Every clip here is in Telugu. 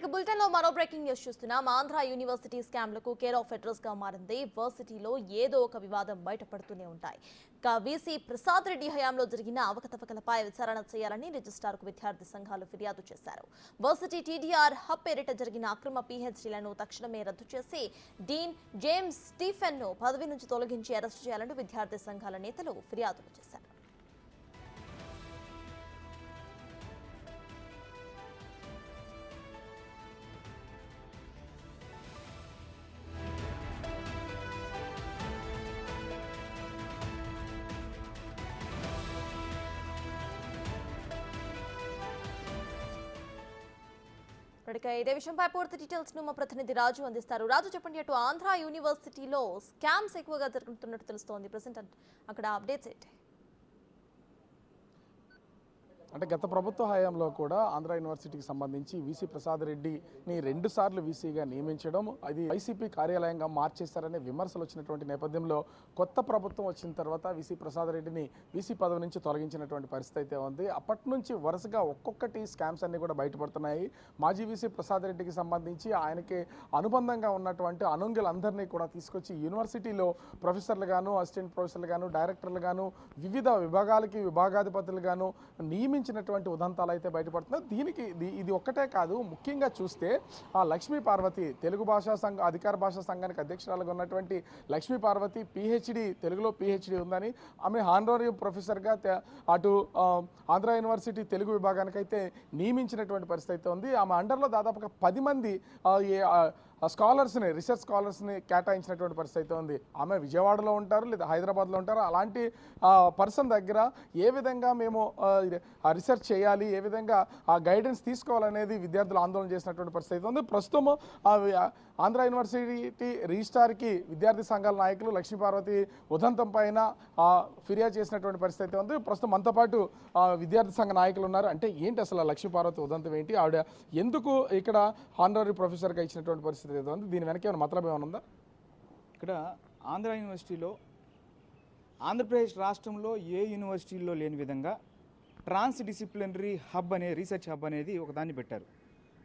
ఇక బులెటిన్లో మరో బ్రేకింగ్ న్యూస్ చూస్తున్నాం. ఆంధ్ర యూనివర్సిటీ స్కామ్లకు కేర్ ఆఫ్ అడ్రస్గా మారింది. వర్సిటీలో ఏదో ఒక వివాదం బయటపడుతూనే ఉంటాయి. ఇక వీసీ ప్రసాద్ రెడ్డి హయాంలో జరిగిన అవకతవకలపై విచారణ చేయాలని రిజిస్టార్కు విద్యార్థి సంఘాలు ఫిర్యాదు చేశారు. వర్సిటీ టీడీఆర్ హబ్ పేరిట జరిగిన అక్రమ పీహెచ్డీలను తక్షణమే రద్దు చేసి డీన్ జేమ్స్ స్టీఫెన్ను పదవి నుంచి తొలగించి అరెస్టు చేయాలంటూ విద్యార్థి సంఘాల నేతలు ఫిర్యాదులు చేశారు. ఇప్పటికే ఇదే విషయంపై పూర్తి డీటెయిల్స్ను మా ప్రతినిధి రాజు అందిస్తారు. రాజు చెప్పండి అటు ఆంధ్ర యూనివర్సిటీలో స్కామ్స్ ఎక్కువగా జరుగుతున్నట్టు తెలుస్తోంది. ప్రజెంట్ అక్కడ అప్డేట్స్ ఏంటి? అంటే గత ప్రభుత్వ హయాంలో కూడా ఆంధ్ర యూనివర్సిటీకి సంబంధించి వీసీ ప్రసాద్ రెడ్డిని రెండు సార్లు వీసీగా నియమించడం అది వైసీపీ కార్యాలయంగా మార్చేశారనే విమర్శలు వచ్చినటువంటి నేపథ్యంలో కొత్త ప్రభుత్వం వచ్చిన తర్వాత వీసీ ప్రసాద్ రెడ్డిని వీసీ పదవి నుంచి తొలగించినటువంటి పరిస్థితి అయితే ఉంది. అప్పటి నుంచి వరుసగా ఒక్కొక్కటి స్కామ్స్ అన్ని కూడా బయటపడుతున్నాయి. మాజీ వీసీ ప్రసాద్ రెడ్డికి సంబంధించి ఆయనకి అనుబంధంగా ఉన్నటువంటి అనుంగులందరినీ కూడా తీసుకొచ్చి యూనివర్సిటీలో ప్రొఫెసర్లు గాను అసిస్టెంట్ ప్రొఫెసర్లు గాను డైరెక్టర్లు గాను వివిధ విభాగాలకి విభాగాధిపతులు గాను నియమించినటువంటి ఉదంతాలు అయితే బయటపడుతున్నాయి. దీనికి ఇది- ఇది ఒక్కటే కాదు ముఖ్యంగా చూస్తే ఆ లక్ష్మీ పార్వతి తెలుగు భాషా సంఘ అధికార భాషా సంఘానికి అధ్యక్షురాలుగా ఉన్నటువంటి లక్ష్మీ పార్వతి పిహెచ్డి తెలుగులో పిహెచ్డి ఉందని ఆమె హానరీ ప్రొఫెసర్గా అటు ఆంధ్ర యూనివర్సిటీ తెలుగు విభాగానికి అయితే నియమించినటువంటి పరిస్థితి అయితే ఉంది. ఆమె అండర్లో దాదాపుగా పది మంది స్కాలర్స్ని రీసెర్చ్ స్కాలర్స్ని కేటాయించినటువంటి పరిస్థితి అయితే ఉంది. ఆమె విజయవాడలో ఉంటారు లేదా హైదరాబాద్లో ఉంటారు. అలాంటి పర్సన్ దగ్గర ఏ విధంగా మేము రీసెర్చ్ చేయాలి ఏ విధంగా ఆ గైడెన్స్ తీసుకోవాలనేది విద్యార్థులు ఆందోళన చేసినటువంటి పరిస్థితి అయితే ఉంది. ప్రస్తుతం ఆంధ్ర యూనివర్సిటీ రిజిస్టార్కి విద్యార్థి సంఘాల నాయకులు లక్ష్మీపార్వతి ఉదంతం పైన ఫిర్యాదు చేసినటువంటి పరిస్థితి అయితే ఉంది. ప్రస్తుతం మనతో పాటు విద్యార్థి సంఘ నాయకులు ఉన్నారు. అంటే ఏంటి అసలు లక్ష్మీపార్వతి ఉదంతం ఏంటి? ఆవిడ ఎందుకు ఇక్కడ హానరీ ప్రొఫెసర్గా ఇచ్చినటువంటి పరిస్థితి అయితే ఉంది. దీని వెనక ఏమైనా మతలబ్ ఏమైనా ఉందా? ఇక్కడ ఆంధ్ర యూనివర్సిటీలో ఆంధ్రప్రదేశ్ రాష్ట్రంలో ఏ యూనివర్సిటీల్లో లేని విధంగా ట్రాన్స్ డిసిప్లినరీ హబ్ అనే రీసెర్చ్ హబ్ అనేది ఒక దాన్ని పెట్టారు.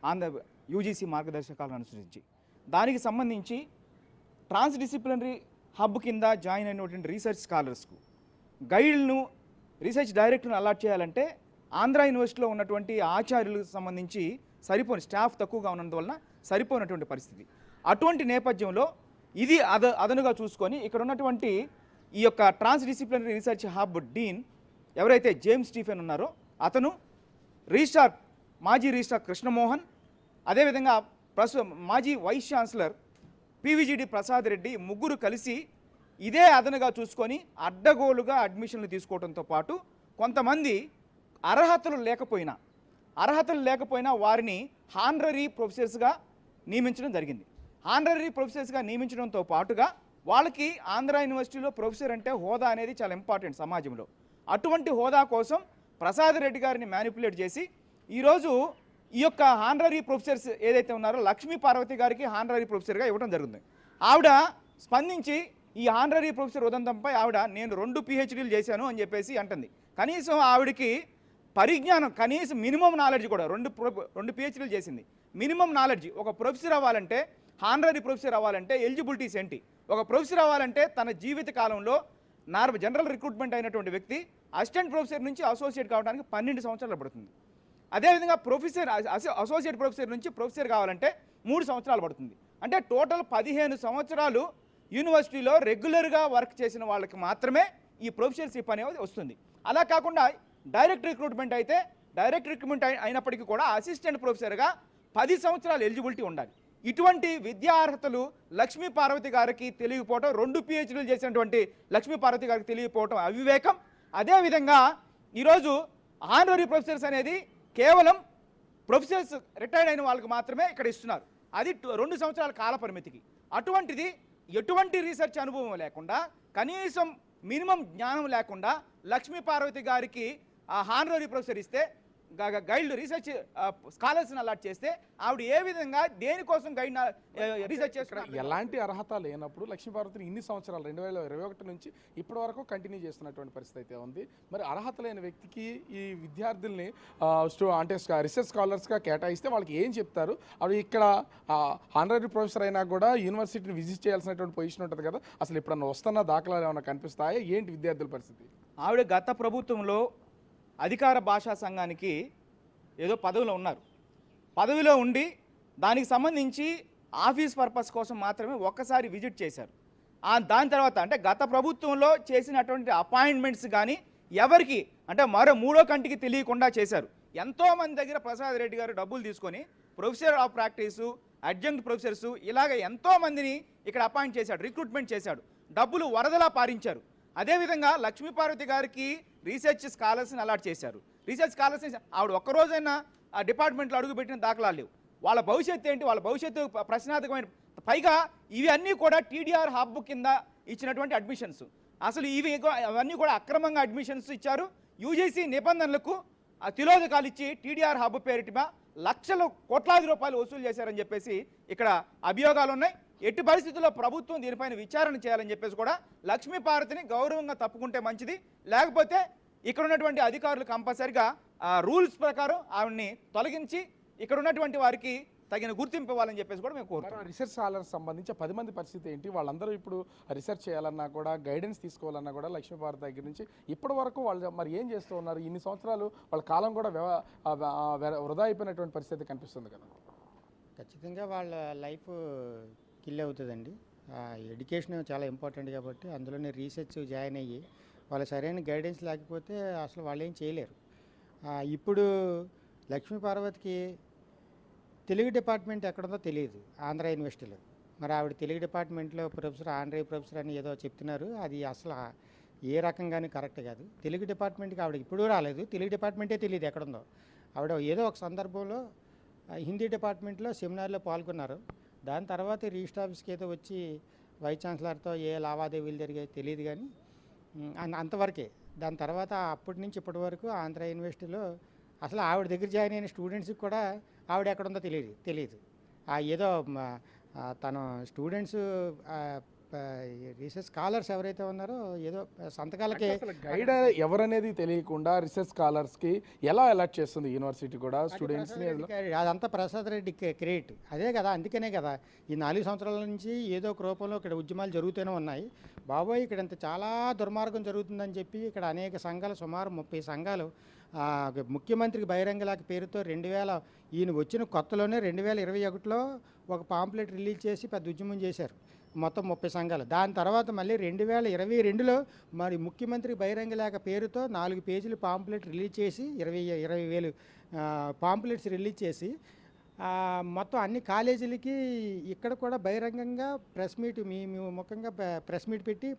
ఆంధ్ర యూజీసీ మార్గదర్శకాలను అనుసరించి. దానికి సంబంధించి ట్రాన్స్ డిసిప్లినరీ హబ్ కింద జాయిన్ అయినటువంటి రీసెర్చ్ స్కాలర్స్కు గైడ్లను రీసెర్చ్ డైరెక్టర్ను అలాట్ చేయాలంటే ఆంధ్ర యూనివర్సిటీలో ఉన్నటువంటి ఆచార్యులకు సంబంధించి సరిపోని స్టాఫ్ తక్కువగా ఉన్నందువలన సరిపోయినటువంటి పరిస్థితి. అటువంటి నేపథ్యంలో ఇది అద అదనుగా చూసుకొని ఇక్కడ ఉన్నటువంటి ఈ యొక్క transdisciplinary research hub dean ఎవరైతే జేమ్స్ స్టీఫెన్ ఉన్నారో అతను రిజిస్ట్రార్ మాజీ రిజిస్ట్రార్ కృష్ణమోహన్ అదేవిధంగా ప్రస్తుత మాజీ vice chancellor PVGD Prasad Reddy ముగ్గురు కలిసి ఇదే అదనుగా చూసుకొని అడ్డగోలుగా అడ్మిషన్లు తీసుకోవడంతో పాటు కొంతమంది అర్హతలు లేకపోయినా అర్హతలు లేకపోయినా వారిని హానరీ ప్రొఫెసర్స్గా నియమించడం జరిగింది. హానరీ ప్రొఫెసర్స్గా నియమించడంతో పాటుగా వాళ్ళకి ఆంధ్ర యూనివర్సిటీలో ప్రొఫెసర్ అంటే హోదా అనేది చాలా ఇంపార్టెంట్ సమాజంలో. అటువంటి హోదా కోసం ప్రసాద్ రెడ్డి గారిని మ్యానిపులేట్ చేసి ఈరోజు ఈ యొక్క హానరీ ప్రొఫెసర్స్ ఏదైతే ఉన్నారో లక్ష్మీ పార్వతి గారికి హానరీ ప్రొఫెసర్గా ఇవ్వడం జరుగుతుంది. ఆవిడ స్పందించి ఈ హానరీ ప్రొఫెసర్ ఉదంతంపై ఆవిడ నేను రెండు పిహెచ్డీలు చేశాను అని చెప్పేసి అంటుంది. కనీసం ఆవిడకి పరిజ్ఞానం కనీసం మినిమం నాలెడ్జ్ కూడా రెండు ప్రొ- రెండు పిహెచ్డీలు చేసింది. మినిమం నాలెడ్జ్ ఒక ప్రొఫెసర్ అవ్వాలంటే హానరీ ప్రొఫెసర్ అవ్వాలంటే ఎలిజిబిలిటీస్ ఏంటి ఒక ప్రొఫెసర్ అవ్వాలంటే తన జీవిత కాలంలో నార్మల్ జనరల్ రిక్రూట్మెంట్ అయినటువంటి వ్యక్తి అసిస్టెంట్ ప్రొఫెసర్ నుంచి అసోసియేట్ కావడానికి పన్నెండు సంవత్సరాలు పడుతుంది. అదేవిధంగా ప్రొఫెసర్ అసో- అసోసియేట్ ప్రొఫెసర్ నుంచి ప్రొఫెసర్ కావాలంటే మూడు సంవత్సరాలు పడుతుంది. అంటే టోటల్ పదిహేను సంవత్సరాలు యూనివర్సిటీలో రెగ్యులర్గా వర్క్ చేసిన వాళ్ళకి మాత్రమే ఈ ప్రొఫెసర్షిప్ అనేది వస్తుంది. అలా కాకుండా డైరెక్ట్ రిక్రూట్మెంట్ అయితే డైరెక్ట్ రిక్రూట్మెంట్ అయినప్పటికీ కూడా అసిస్టెంట్ ప్రొఫెసర్గా పది సంవత్సరాలు ఎలిజిబిలిటీ ఉండాలి. ఇటువంటి విద్యా అర్హతలు లక్ష్మీ పార్వతి గారికి తెలియకపోవటం రెండు పిహెచ్డీలు చేసినటువంటి లక్ష్మీ పార్వతి గారికి తెలియకపోవటం అవివేకం. అదేవిధంగా ఈరోజు ఆనరీ ప్రొఫెసర్స్ అనేది కేవలం ప్రొఫెసర్స్ రిటైర్డ్ అయిన వాళ్ళకి మాత్రమే ఇక్కడ ఇస్తున్నారు. అది టు- రెండు సంవత్సరాల కాల పరిమితికి. అటువంటిది ఎటువంటి రీసెర్చ్ అనుభవం లేకుండా కనీసం మినిమం జ్ఞానం లేకుండా లక్ష్మీ పార్వతి గారికి హానరీ ప్రొఫెసర్ ఇస్తే గైడ్ రీసెర్చ్ స్కాలర్స్ని అలాట్ చేస్తే ఆవిడ ఏ విధంగా దేనికోసం గైడ్ రీసెర్చ్ చేస్తున్నారు? ఎలాంటి అర్హత లేనప్పుడు లక్ష్మీపార్వతిని ఇన్ని సంవత్సరాలు రెండు వేల ఇరవై ఒకటి నుంచి ఇప్పటి వరకు కంటిన్యూ చేస్తున్నటువంటి పరిస్థితి అయితే ఉంది. మరి అర్హత లేని వ్యక్తికి ఈ విద్యార్థుల్ని అంటే రీసెర్చ్ స్కాలర్స్గా కేటాయిస్తే వాళ్ళకి ఏం చెప్తారు? అవి ఇక్కడ ఆనరీ ప్రొఫెసర్ అయినా కూడా యూనివర్సిటీని విజిట్ చేయాల్సినటువంటి పొజిషన్ ఉంటుంది కదా అసలు ఎప్పుడన్నా వస్తున్న దాఖలాలు ఏమైనా కనిపిస్తాయా? ఏంటి విద్యార్థుల పరిస్థితి? ఆవిడ గత ప్రభుత్వంలో అధికార భాషా సంఘానికి ఏదో పదవిలో ఉన్నారు. పదవిలో ఉండి దానికి సంబంధించి ఆఫీస్ పర్పస్ కోసం మాత్రమే ఒక్కసారి విజిట్ చేశారు. దాని తర్వాత అంటే గత ప్రభుత్వంలో చేసినటువంటి అపాయింట్మెంట్స్ కానీ ఎవరికి అంటే మరో మూడో కంటికి తెలియకుండా చేశారు. ఎంతోమంది దగ్గర ప్రసాద్ రెడ్డి గారు డబ్బులు తీసుకొని professor of practice adjunct professors ఇలాగ ఎంతోమందిని ఇక్కడ అపాయింట్ చేశాడు రిక్రూట్మెంట్ చేశాడు. డబ్బులు వరదలా పారించారు. అదేవిధంగా లక్ష్మీపార్వతి గారికి రీసెర్చ్ స్కాలర్స్ని అలాట్ చేశారు. రీసెర్చ్ స్కాలర్స్ని ఆవిడ ఒక్కరోజైనా ఆ డిపార్ట్మెంట్లో అడుగుపెట్టిన దాఖలాలు లేవు. వాళ్ళ భవిష్యత్తు ఏంటి? వాళ్ళ భవిష్యత్తు ప్రశ్నార్థకమైన పైగా ఇవి అన్నీ కూడా టీడీఆర్ హబ్ కింద ఇచ్చినటువంటి అడ్మిషన్స్ అసలు ఇవి అవన్నీ కూడా అక్రమంగా అడ్మిషన్స్ ఇచ్చారు. యూజీసీ నిబంధనలకు తిలోదకాలు ఇచ్చి టీడీఆర్ హబ్ పేరిట లక్షల కోట్లాది రూపాయలు వసూలు చేశారని చెప్పేసి ఇక్కడ అభియోగాలు ఉన్నాయి. ఎట్టి పరిస్థితుల్లో ప్రభుత్వం దీనిపైన విచారణ చేయాలని చెప్పేసి కూడా లక్ష్మీపార్వతిని గౌరవంగా తప్పుకుంటే మంచిది. లేకపోతే ఇక్కడ ఉన్నటువంటి అధికారులు కంపల్సరిగా ఆ రూల్స్ ప్రకారం ఆవిడ్ని తొలగించి ఇక్కడ ఉన్నటువంటి వారికి తగిన గుర్తింపు ఇవ్వాలని చెప్పేసి కూడా మేము కోరుతున్నాం. మరి రీసెర్చ్ స్కాలర్స్ సంబంధించి పది మంది పరిస్థితి ఏంటి? వాళ్ళందరూ ఇప్పుడు రీసెర్చ్ చేయాలన్నా కూడా గైడెన్స్ తీసుకోవాలన్నా కూడా లక్ష్మీభారత్ దగ్గర నుంచి ఇప్పటి వరకు వాళ్ళు మరి ఏం చేస్తూ ఉన్నారు? ఇన్ని సంవత్సరాలు వాళ్ళ కాలం కూడా వృధా అయిపోయినటువంటి పరిస్థితి కనిపిస్తుంది కదా. ఖచ్చితంగా వాళ్ళ లైఫ్ కిల్ అవుతుందండి. ఎడ్యుకేషన్ చాలా ఇంపార్టెంట్ కాబట్టి అందులోనే రీసెర్చ్ జాయిన్ అయ్యి వాళ్ళ సరైన గైడెన్స్ లేకపోతే అసలు వాళ్ళు ఏం చేయలేరు ఇప్పుడు లక్ష్మీ పార్వతికి తెలుగు డిపార్ట్మెంట్ ఎక్కడుందో తెలియదు ఆంధ్ర యూనివర్సిటీలో. మరి ఆవిడ తెలుగు డిపార్ట్మెంట్లో ప్రొఫెసర్ ఆంధ్ర ప్రొఫెసర్ అని ఏదో చెప్తున్నారు. అది అసలు ఏ రకంగానూ కరెక్ట్ కాదు. తెలుగు డిపార్ట్మెంట్కి ఆవిడ ఇప్పుడు రాలేదు. తెలుగు డిపార్ట్మెంటే తెలియదు ఎక్కడుందో. ఆవిడ ఏదో ఒక సందర్భంలో హిందీ డిపార్ట్మెంట్లో సెమినార్లో పాల్గొన్నారు. దాని తర్వాత రిజిస్టర్ ఆఫీస్కి అయితే వచ్చి వైస్ ఛాన్సలర్తో ఏ లావాదేవీలు జరిగాయో తెలియదు కానీ అంతవరకే. దాని తర్వాత అప్పటి నుంచి ఇప్పటి వరకు ఆంధ్ర యూనివర్సిటీలో అసలు ఆవిడ దగ్గర జాయిన్ అయిన స్టూడెంట్స్కి కూడా ఆవిడ ఎక్కడ ఉందో తెలియదు తెలియదు. ఆ ఏదో తను స్టూడెంట్స్ రీసెర్చ్ స్కాలర్స్ ఎవరైతే ఉన్నారో ఏదో సంతకాలకే గైడ్ ఎవరనేది తెలియకుండా రీసెర్చ్ స్కాలర్స్కి ఎలా అలర్ట్ చేస్తుంది యూనివర్సిటీ కూడా స్టూడెంట్స్ని ప్రసాద్ రెడ్డి గారి- అదంతా ప్రసాద్ రెడ్డి క్రియేట్. అదే కదా అందుకనే కదా ఈ నాలుగు సంవత్సరాల నుంచి ఏదో ఒక రూపంలో ఇక్కడ ఉద్యమాలు జరుగుతూనే ఉన్నాయి. బాబోయ్ ఇక్కడ ఇంత చాలా దుర్మార్గం జరుగుతుందని చెప్పి ఇక్కడ అనేక సంఘాలు సుమారు ముప్పై సంఘాలు ముఖ్యమంత్రికి బహిరంగ లేఖ పేరుతో రెండు వేల ఈయన వచ్చిన కొత్తలోనే రెండు వేల ఇరవై ఒకటిలో ఒక పాంప్లెట్ రిలీజ్ చేసి పెద్ద ఉద్యమం చేశారు. మొత్తం ముప్పై సంఘాలు. దాని తర్వాత మళ్ళీ రెండు వేల ఇరవై రెండులో మరి ముఖ్యమంత్రి బహిరంగ లేఖ పేరుతో నాలుగు పేజీలు పాంప్లెట్ రిలీజ్ చేసి ఇరవై ఇరవై వేలు పాంప్లెట్స్ రిలీజ్ చేసి మొత్తం అన్ని కాలేజీలకి ఇక్కడ కూడా బహిరంగంగా ప్రెస్ మీట్ మీ ముఖంగా ప్ర- ప్రెస్ మీట్ పెట్టి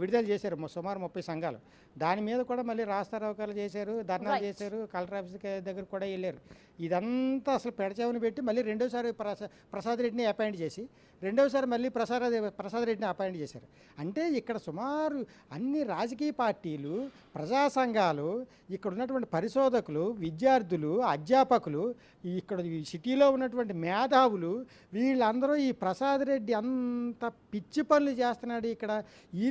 విడుదల చేశారు సుమారు ముప్పై సంఘాలు. దాని మీద కూడా మళ్ళీ రాస్తారోకాలు చేశారు ధర్నాలు. చేశారు కలెక్టర్ ఆఫీస్ దగ్గర కూడా వెళ్ళారు. ఇదంతా అసలు పెడచేవని పెట్టి మళ్ళీ రెండోసారి ప్రసా ప్రసాద్ రెడ్డిని అపాయింట్ చేసి రెండోసారి మళ్ళీ ప్రసాద్ ప్రసాద్ రెడ్డిని అపాయింట్ చేశారు. అంటే ఇక్కడ సుమారు అన్ని రాజకీయ పార్టీలు ప్రజా సంఘాలు ఇక్కడ ఉన్నటువంటి పరిశోధకులు విద్యార్థులు అధ్యాపకులు ఇక్కడ ఈ సిటీలో ఉన్నటువంటి మేధావులు వీళ్ళందరూ ఈ ప్రసాద్ రెడ్డి అంత పిచ్చి పనులు చేస్తున్నాడు ఇక్కడ.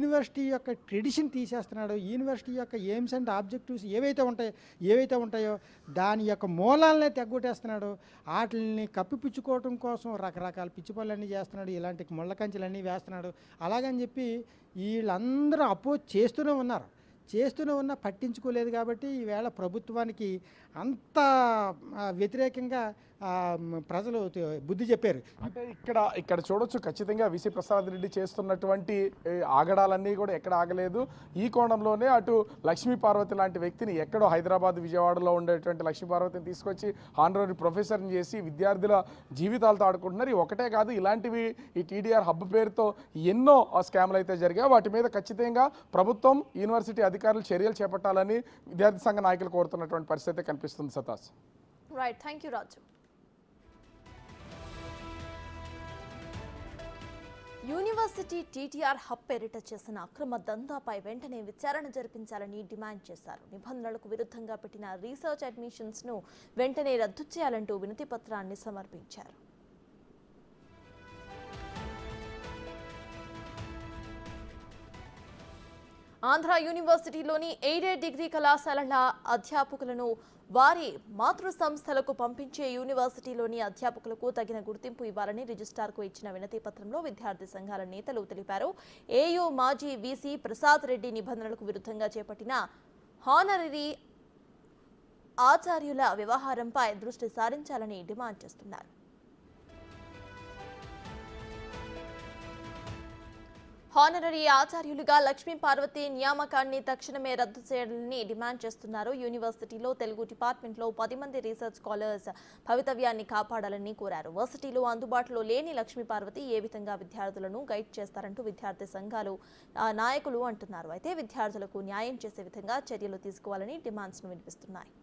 యూనివర్సిటీ యొక్క ట్రెడిషన్ తీసేస్తున్నాడు యూనివర్సిటీ యొక్క ఎయిమ్స్ అండ్ ఆబ్జెక్టివ్స్ ఏవైతే ఉంటాయో ఏవైతే ఉంటాయో దాని యొక్క మూలాలనే తెగ్గొట్టేస్తున్నాడు వాటిని కప్పిపుచ్చుకోవటం కోసం రకరకాల పిచ్చి పనులన్నీ చేస్తున్నాడు ఇలాంటి ముళ్ళ కంచెలన్నీ వేస్తున్నాడు. అలాగని చెప్పి వీళ్ళందరూ అపోజ్ చేస్తూనే ఉన్నారు. చేస్తూనే ఉన్నా పట్టించుకోలేదు కాబట్టి ఈవేళ ప్రభుత్వానికి అంత వ్యతిరేకంగా ప్రజలు బుద్ధి చెప్పారు. అంటే ఇక్కడ ఇక్కడ చూడొచ్చు ఖచ్చితంగా విసి ప్రసాద్ రెడ్డి చేస్తున్నటువంటి ఆగడాలన్నీ కూడా ఎక్కడ ఆగలేదు. ఈ కోణంలోనే అటు లక్ష్మీ పార్వతి లాంటి వ్యక్తిని ఎక్కడో హైదరాబాద్ విజయవాడలో ఉండేటువంటి లక్ష్మీ పార్వతిని తీసుకొచ్చి హానరీ ప్రొఫెసర్ని చేసి విద్యార్థుల జీవితాలతో ఆడుకుంటున్నారు. ఈ ఒకటే కాదు ఇలాంటివి ఈ టీడీఆర్ హబ్ పేరుతో ఎన్నో స్కామ్లు అయితే జరిగాయి. వాటి మీద ఖచ్చితంగా ప్రభుత్వం యూనివర్సిటీ అధికారులు చర్యలు చేపట్టాలని విద్యార్థి సంఘ నాయకులు కోరుతున్నటువంటి పరిస్థితి కనిపిస్తుంది సతాస్. Right thank you Raju university TTR hub పేరిట చేసిన అక్రమ దందాపై వెంటనే విచారణ జరిపించాలని డిమాండ్ చేశారు. నిబంధనలకు విరుద్ధంగా పెట్టిన రీసెర్చ్ అడ్మిషన్స్ను వెంటనే రద్దు చేయాలంటూ వినతి పత్రాన్ని సమర్పించారు. ఆంధ్ర యూనివర్సిటీలోని ఎయిడెడ్ డిగ్రీ కళాశాలల అధ్యాపకులను వారి మాతృ సంస్థలకు పంపించే యూనివర్సిటీలోని అధ్యాపకులకు తగిన గుర్తింపు ఇవ్వాలని రిజిస్ట్రార్కు ఇచ్చిన వినతి పత్రంలో విద్యార్థి సంఘాల నేతలు తెలిపారు. ఏయూ మాజీ వీసీ ప్రసాద్ రెడ్డి నిబంధనలకు విరుద్ధంగా చేపట్టిన హానరీ ఆచార్యుల వ్యవహారంపై దృష్టి సారించాలని డిమాండ్ చేస్తున్నారు. హానరరీ ఆచార్యులుగా లక్ష్మీ పార్వతి నియామకాన్ని తక్షణమే రద్దు చేయాలని డిమాండ్ చేస్తున్నారు. యూనివర్సిటీలో తెలుగు డిపార్ట్మెంట్లో పది మంది రీసెర్చ్ స్కాలర్స్ భవితవ్యాన్ని కాపాడాలని కోరారు. వర్సిటీలో అందుబాటులో లేని లక్ష్మీ పార్వతి ఏ విధంగా విద్యార్థులను గైడ్ చేస్తారంటూ విద్యార్థి సంఘాలు నాయకులు అంటున్నారు. అయితే విద్యార్థులకు న్యాయం చేసే విధంగా చర్యలు తీసుకోవాలని డిమాండ్స్ను వినిపిస్తున్నాయి.